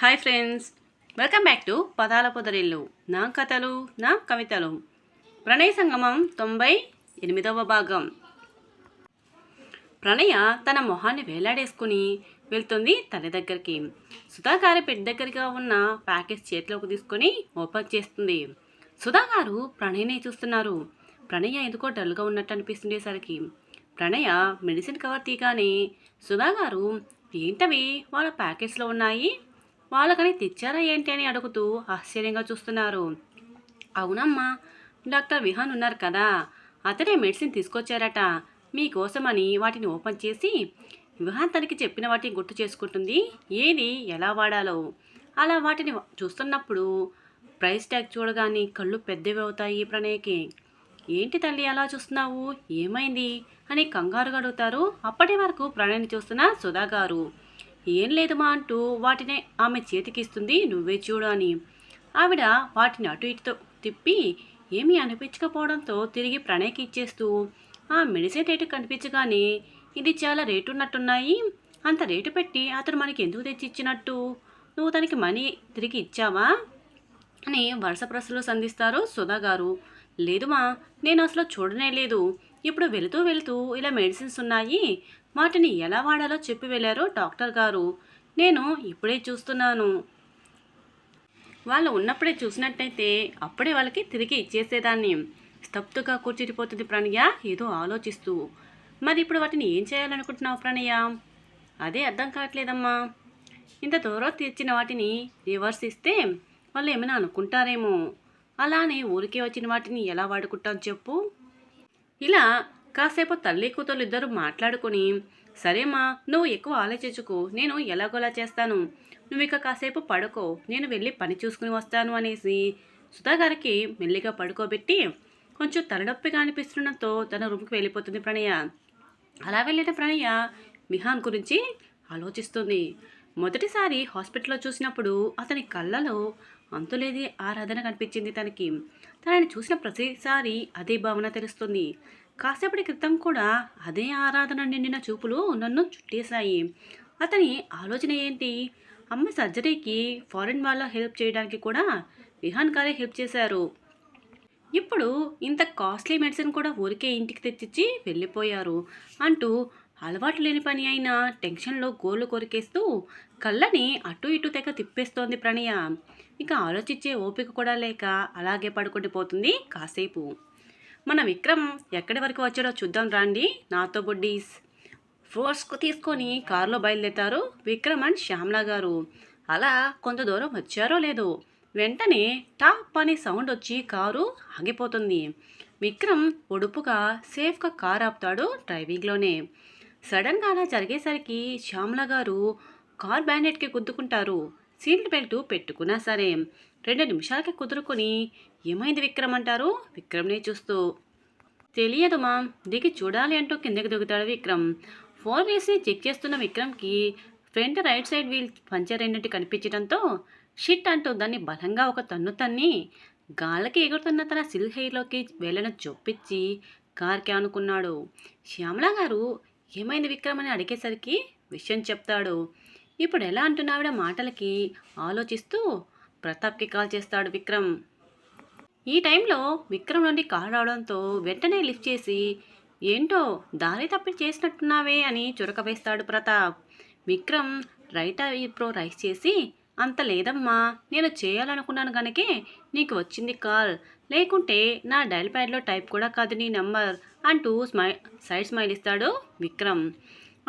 Hi friends. Welcome back to పదాల పొదరిల్లు. నా కథలు నా కవితలు. ప్రణయ సంగమం తొంభై ఎనిమిదవ భాగం. ప్రణయ తన మొహాన్ని వేలాడేసుకుని వెళ్తుంది తల్లి దగ్గరికి. సుధాగారి పెద్ద దగ్గరగా ఉన్న ప్యాకెట్ చేతిలోకి తీసుకొని ఓపెన్ చేస్తుంది. సుధాగారు ప్రణయనే చూస్తున్నారు. ప్రణయ ఎందుకో డల్గా ఉన్నట్టు అనిపిస్తుండేసరికి. ప్రణయ మెడిసిన్ కవర్ తీగానే సుధాగారు ఏంటవి? వాళ్ళ ప్యాకెట్స్లో ఉన్నాయి? వాళ్ళకని తెచ్చారా ఏంటి అని అడుగుతూ ఆశ్చర్యంగా చూస్తున్నారు. అవునమ్మా డాక్టర్ విహాన్ ఉన్నారు కదా అతనే మెడిసిన్ తీసుకొచ్చారట. మీకోసమని వాటిని ఓపెన్ చేసి విహాన్ తనకి చెప్పిన వాటిని గుర్తు చేసుకుంటుంది. ఏది ఎలా వాడాలో. అలా వాటిని చూస్తున్నప్పుడు ప్రైస్ ట్యాగ్ చూడగానే కళ్ళు పెద్దవి అవుతాయి ప్రణయ్కి. ఏంటి తల్లి అలా చూస్తున్నావు? ఏమైంది? అని కంగారుగా అడుగుతారు. అప్పటి వరకు ప్రణయ్ని చూస్తున్న సుధా గారు ఏం లేదుమా అంటూ వాటిని ఆమె చేతికిస్తుంది నువ్వే చూడు అని. ఆవిడ వాటిని అటు ఇటుతో తిప్పి ఏమీ అనిపించకపోవడంతో తిరిగి ప్రణయ్కి ఇచ్చేస్తూ ఆ మెడిసిన్ రేటు కనిపించగానే ఇది చాలా రేటు ఉన్నట్టున్నాయి అంత రేటు పెట్టి అతను మనకి ఎందుకు తెచ్చి ఇచ్చినట్టు? నువ్వు తనకి మనీ తిరిగి ఇచ్చావా? అని వరుస ప్రశ్నలు సంధిస్తారు సుధా గారు. లేదుమా నేను అసలు చూడనే లేదు. ఇప్పుడు వెళుతూ వెళుతూ ఇలా మెడిసిన్స్ ఉన్నాయి. వాటిని ఎలా వాడాలో చెప్పి వెళ్ళారు డాక్టర్ గారు. నేను ఇప్పుడే చూస్తున్నాను. వాళ్ళు ఉన్నప్పుడే చూసినట్టయితే అప్పుడే వాళ్ళకి తిరిగి ఇచ్చేసేదాన్ని. స్తబ్దుగా కూర్చుండిపోతుంది ప్రణయ ఏదో ఆలోచిస్తూ. మరి ఇప్పుడు వాటిని ఏం చేయాలనుకుంటున్నావు ప్రణయ? అదే అర్థం కావట్లేదమ్మా. ఇంత దూరం తెచ్చిన వాటిని రివర్స్ ఇస్తే వాళ్ళు ఏమైనా అనుకుంటారేమో. అలానే ఊరికే వచ్చిన వాటిని ఎలా వాడుకుంటాం చెప్పు. ఇలా కాసేపు తల్లి కూతురు ఇద్దరు మాట్లాడుకుని సరేమ్మా నువ్వు ఎక్కువ ఆలోచించుకు నేను ఎలాగోలా చేస్తాను. నువ్వు ఇక కాసేపు పడుకో నేను వెళ్ళి పని చూసుకుని వస్తాను అనేసి సుధా గారికి మెల్లిగా పడుకోబెట్టి కొంచెం తలనొప్పిగా అనిపిస్తుండటంతో తన రూమ్కి వెళ్ళిపోతుంది ప్రణయ. అలా వెళ్ళిన ప్రణయ మిహాన్ గురించి ఆలోచిస్తుంది. మొదటిసారి హాస్పిటల్లో చూసినప్పుడు అతని కళ్ళలో అంతులేదే ఆరాధన కనిపించింది తనకి. తనని చూసిన ప్రతిసారి అదే భావన తెలుస్తుంది. కాసేపటి క్రితం కూడా అదే ఆరాధన నిండిన చూపులు నన్ను చుట్టేశాయి. అతని ఆలోచన ఏంటి? అమ్మ సర్జరీకి ఫారిన్ వాళ్ళ హెల్ప్ చేయడానికి కూడా విహాన్ గారే హెల్ప్ చేశారు. ఇప్పుడు ఇంత కాస్ట్లీ మెడిసిన్ కూడా ఊరికే ఇంటికి తెచ్చిచ్చి వెళ్ళిపోయారు అంటూ అలవాటు లేని పని అయినా టెన్షన్లో గోళ్ళు కొరికేస్తూ కళ్ళని అటు ఇటు తెగ తిప్పేస్తోంది ప్రణయ. ఇక ఆలోచించే ఓపిక కూడా లేక అలాగే పడుకుండి పోతుంది కాసేపు. మన విక్రమ్ ఎక్కడి వరకు వచ్చాడో చూద్దాం రండి నాతో బుడ్డీస్. ఫోర్స్కు తీసుకొని కారులో బయలుదేరుతారు విక్రమ్ అండ్ శ్యామ్లా గారు. అలా కొంత దూరం వచ్చారో లేదో. వెంటనే టాప్ అనే సౌండ్ వచ్చి కారు ఆగిపోతుంది. విక్రమ్ ఒడుపుగా సేఫ్గా కారు ఆపుతాడు డ్రైవింగ్లోనే. సడన్గా అలా జరిగేసరికి శ్యామ్లా గారు కార్ బ్యానెట్కి గుద్దుకుంటారు. సీట్ బెల్ట్ పెట్టుకున్నా సరే రెండు నిమిషాలకి కుదురుకొని ఏమైంది విక్రమ్ అంటారు. విక్రమ్నే చూస్తూ తెలియదు మా దిగి చూడాలి అంటూ కిందకి దిగుతాడు విక్రమ్. ఫోన్ వేసి చెక్ చేస్తున్న విక్రమ్కి front right side wheel puncture అయినట్టు కనిపించడంతో షిట్ అంటూ దాన్ని బలంగా ఒక తన్ను తన్ని గాళ్ళకి ఎగురుతున్న తన సిల్ హెయిర్లోకి వెళ్ళను చొప్పించి కార్కి అనుకున్నాడు శ్యామల గారు ఏమైంది విక్రమ్ అని అడిగేసరికి విషయం చెప్తాడు. ఇప్పుడు ఎలా అంటున్నావిడ మాటలకి ఆలోచిస్తూ ప్రతాప్కి కాల్ చేస్తాడు విక్రమ్. ఈ టైంలో విక్రమ్ నుండి కాల్ రావడంతో వెంటనే లిఫ్ట్ చేసి ఏంటో దారి తప్పి చేసినట్టున్నావే అని చురకవేస్తాడు ప్రతాప్. విక్రమ్ రైట్ ప్రో రైస్ చేసి అంత లేదమ్మా నేను చేయాలనుకున్నాను గనకే నీకు వచ్చింది కాల్. లేకుంటే నా డైల్ ప్యాడ్లో టైప్ కూడా కాదు నీ నెంబర్ అంటూ స్మై సైడ్ స్మైల్ ఇస్తాడు విక్రమ్.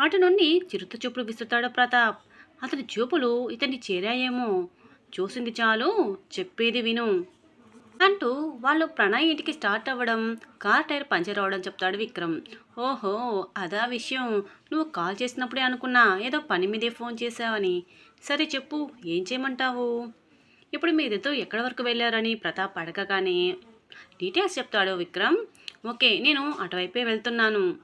అటు నుండి చిరుత చూపులు విసురుతాడు ప్రతాప్. అతని చూపులు ఇతన్ని చేరాయేమో. చూసింది చాలు చెప్పేది విను అంటూ వాళ్ళు ప్రణయ్ ఇంటికి స్టార్ట్ అవ్వడం కార్ టైర్ పంచర్ అవడం చెప్తాడు విక్రమ్. ఓహో అదా విషయం. నువ్వు కాల్ చేసినప్పుడే అనుకున్నా ఏదో పని మీదే ఫోన్ చేసావని సరే చెప్పు ఏం చేయమంటావు? ఇప్పుడు మీరిద్దరూ ఎక్కడి వరకు వెళ్ళారని ప్రతాప్ అడగగానే డీటెయిల్స్ చెప్తాడు విక్రమ్. ఓకే నేను అటువైపే వెళ్తున్నాను.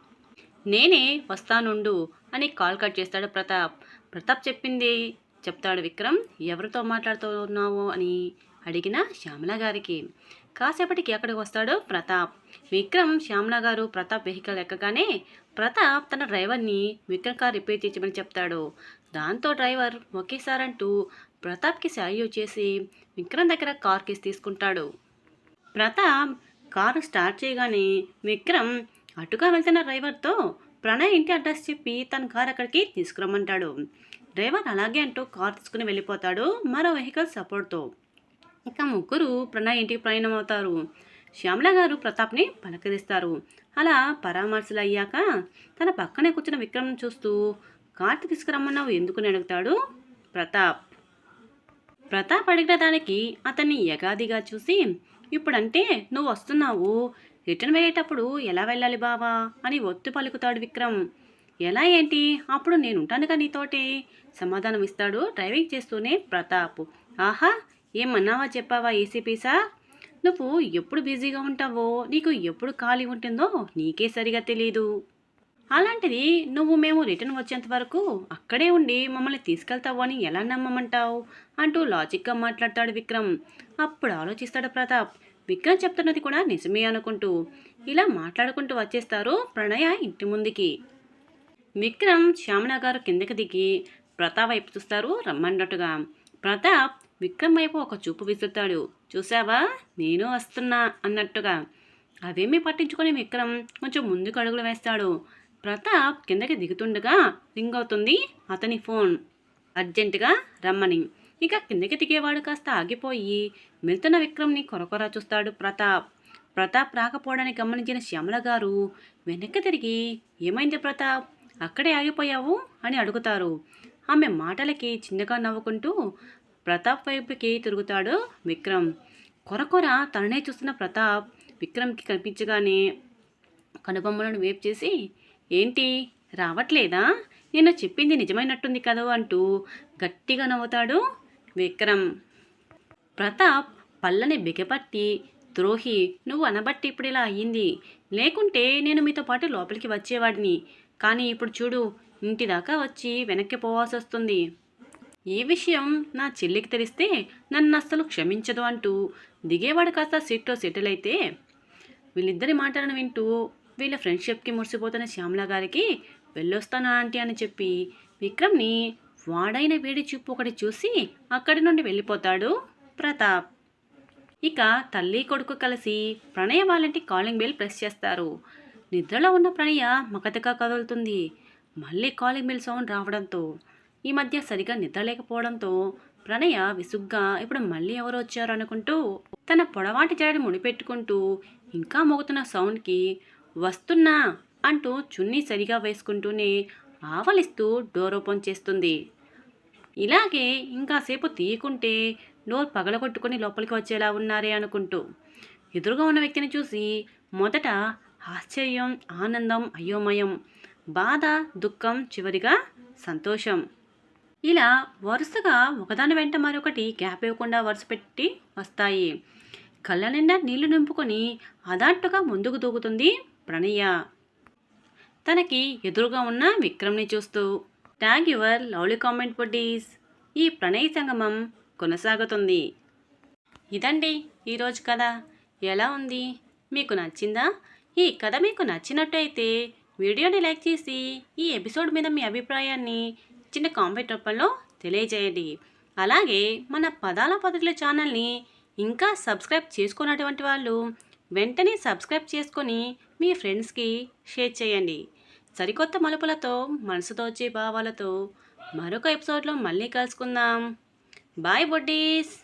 నేనే వస్తానుండు అని కాల్ కట్ చేస్తాడు ప్రతాప్. ప్రతాప్ చెప్పింది. చెప్తాడు విక్రమ్ ఎవరితో మాట్లాడుతున్నావు? అని అడిగిన శ్యామల గారికి. కాసేపటికి ఎక్కడికి వస్తాడు ప్రతాప్. విక్రమ్ శ్యామల గారు ప్రతాప్ వెహికల్ ఎక్కగానే ప్రతాప్ తన డ్రైవర్ని విక్రమ్ కార్ రిపేర్ చేయమని చెప్తాడు. దాంతో డ్రైవర్ ఒకేసారంటూ ప్రతాప్కి సాల్యూ చేసి విక్రమ్ దగ్గర కార్ కేసు తీసుకుంటాడు. ప్రతాప్ కారు స్టార్ట్ చేయగానే విక్రమ్ అటుగా వెళ్తున్న డ్రైవర్తో ప్రణయ్ ఇంటి అడ్రస్ చెప్పి తన కార్ అక్కడికి తీసుకురమ్మంటాడు. డ్రైవర్ అలాగే అంటూ కార్ తీసుకుని వెళ్ళిపోతాడు మరో వెహికల్ సపోర్ట్తో. ఇక ముగ్గురు ప్రణయ్ ఇంటికి ప్రయాణం అవుతారు శ్యామల గారు ప్రతాప్ని పలకరిస్తారు. అలా పరామర్శలు అయ్యాక తన పక్కనే కూర్చున్న విక్రమ్ చూస్తూ కార్ తీసుకురమ్మన్నావు ఎందుకుని అడుగుతాడు? ప్రతాప్. ప్రతాప్ అడిగిన దానికి అతన్ని యగాదిగా చూసి ఇప్పుడంటే నువ్వు వస్తున్నావు. రిటర్న్ వెళ్ళేటప్పుడు ఎలా వెళ్ళాలి బావా అని ఒత్తి పలుకుతాడు విక్రమ్. ఎలా ఏంటి? అప్పుడు నేను ఉంటానుగా నీతోటి. సమాధానం ఇస్తాడు డ్రైవింగ్ చేస్తూనే ప్రతాప్. ఆహా ఏమన్నావా చెప్పావా ఏసీపీ సార్? నువ్వు ఎప్పుడు బిజీగా ఉంటావో నీకు ఎప్పుడు ఖాళీ ఉంటుందో నీకే సరిగా తెలియదు అలాంటిది నువ్వు మేము రిటర్న్ వచ్చేంత వరకు అక్కడే ఉండి మమ్మల్ని తీసుకెళ్తావు అని ఎలా నమ్మమంటావు? అంటూ లాజిక్గా మాట్లాడతాడు విక్రమ్. అప్పుడు ఆలోచిస్తాడు ప్రతాప్. విక్రమ్ చెప్తున్నది కూడా నిజమే అనుకుంటూ ఇలా మాట్లాడుకుంటూ వచ్చేస్తారు ప్రణయ ఇంటి ముందుకి. విక్రమ్ శ్యామల గారు కిందకి దిగి ప్రతాప్ వైపు చూస్తారు రమ్మన్నట్టుగా ప్రతాప్ విక్రమ్ వైపు ఒక చూపు విసురుతాడు. చూసావా నేను వస్తున్నా అన్నట్టుగా. అవేమీ పట్టించుకొని విక్రమ్ కొంచెం ముందుకు అడుగులు వేస్తాడు. ప్రతాప్ కిందకి దిగుతుండగా రింగ్ అవుతుంది అతని ఫోన్. అర్జెంటుగా రమ్మని. ఇక కిందకి దిగేవాడు కాస్త ఆగిపోయి వెళ్తున్న విక్రమ్ని కొరకొర చూస్తాడు ప్రతాప్. ప్రతాప్ రాకపోవడాన్ని గమనించిన శ్యామల గారు వెనక్కి తిరిగి ఏమైంది ప్రతాప్? అక్కడే ఆగిపోయావు? అని అడుగుతారు. ఆమె మాటలకి చిన్నగా నవ్వుకుంటూ ప్రతాప్ వైపుకి తిరుగుతాడు విక్రమ్. కొరకొర తననే చూస్తున్న ప్రతాప్ విక్రమ్కి కనిపించగానే కనుబొమ్మలను వేపు చేసి ఏంటి? రావట్లేదా? నేను చెప్పింది నిజమైనట్టుంది కదా అంటూ గట్టిగా నవ్వుతాడు విక్రమ్. ప్రతాప్ పళ్ళని బిగపట్టి ద్రోహి నువ్వు అనబట్టి ఇప్పుడు ఇలా అయ్యింది. లేకుంటే నేను మీతో పాటు లోపలికి వచ్చేవాడిని. కానీ ఇప్పుడు చూడు ఇంటి దాకా వచ్చి వెనక్కి పోవాల్సి వస్తుంది ఈ విషయం నా చెల్లికి తెలిస్తే నన్ను అస్సలు క్షమించదు అంటూ దిగేవాడు కాస్త సీట్లో సెటిల్ అయితే వీళ్ళిద్దరి మాటలను వింటూ వీళ్ళ ఫ్రెండ్షిప్కి మురిసిపోతున్న శ్యామల గారికి వెళ్ళొస్తాను ఆంటీ అని చెప్పి విక్రమ్ని వాడైన వేడి చూపు ఒకటి చూసి అక్కడి నుండి వెళ్ళిపోతాడు ప్రతాప్. ఇక తల్లి కొడుకు కలిసి ప్రణయ వాళ్ళంటి కాలింగ్ బెల్ ప్రెస్ చేస్తారు. నిద్రలో ఉన్న ప్రణయ మగతగా కదులుతుంది. మళ్ళీ కాలింగ్ బెల్ సౌండ్ రావడంతో ఈ మధ్య సరిగా నిద్ర లేకపోవడంతో ప్రణయ విసుగ్గా ఇప్పుడు మళ్ళీ ఎవరు వచ్చారు అనుకుంటూ తన పొడవాటి జడని ముడిపెట్టుకుంటూ ఇంకా మోగుతున్న సౌండ్కి వస్తున్నా అంటూ చున్నీ సరిగా వేసుకుంటూనే ఆవలిస్తూ డోర్ ఓపెన్ చేస్తుంది. ఇలాగే ఇంకాసేపు తీయకుంటే డోర్ పగలగొట్టుకొని లోపలికి వచ్చేలా ఉన్నారే అనుకుంటూ ఎదురుగా ఉన్న వ్యక్తిని చూసి మొదట ఆశ్చర్యం ఆనందం అయోమయం బాధ దుఃఖం చివరిగా సంతోషం. ఇలా వరుసగా ఒకదాని వెంట మరొకటి గ్యాప్ ఇవ్వకుండా వరుస పెట్టి వస్తాయి. కళ్ళ నిండా నీళ్ళు నింపుకొని అదాట్టుగా ముందుకు దూకుతుంది ప్రణయ. తనకి ఎదురుగా ఉన్న విక్రమ్ని చూస్తూ tag your lovely comment buddies ఈ ప్రణయ సంగమం కొనసాగుతుంది. ఇదండి ఈరోజు కథ. ఎలా ఉంది? మీకు నచ్చిందా? ఈ కథ మీకు నచ్చినట్టయితే వీడియోని లైక్ చేసి ఈ ఎపిసోడ్ మీద మీ అభిప్రాయాన్ని చిన్న కామెంట్ రూపంలో తెలియజేయండి. అలాగే మన పదాల పద్ధతుల ఛానల్ని ఇంకా సబ్స్క్రైబ్ చేసుకున్నటువంటి వాళ్ళు వెంటనే సబ్స్క్రైబ్ చేసుకొని మీ ఫ్రెండ్స్కి షేర్ చేయండి. సరికొత్త మలుపులతో మనసు దోచే భావాలతో మరొక ఎపిసోడ్లో మళ్ళీ కలుసుకుందాం. Bye buddies!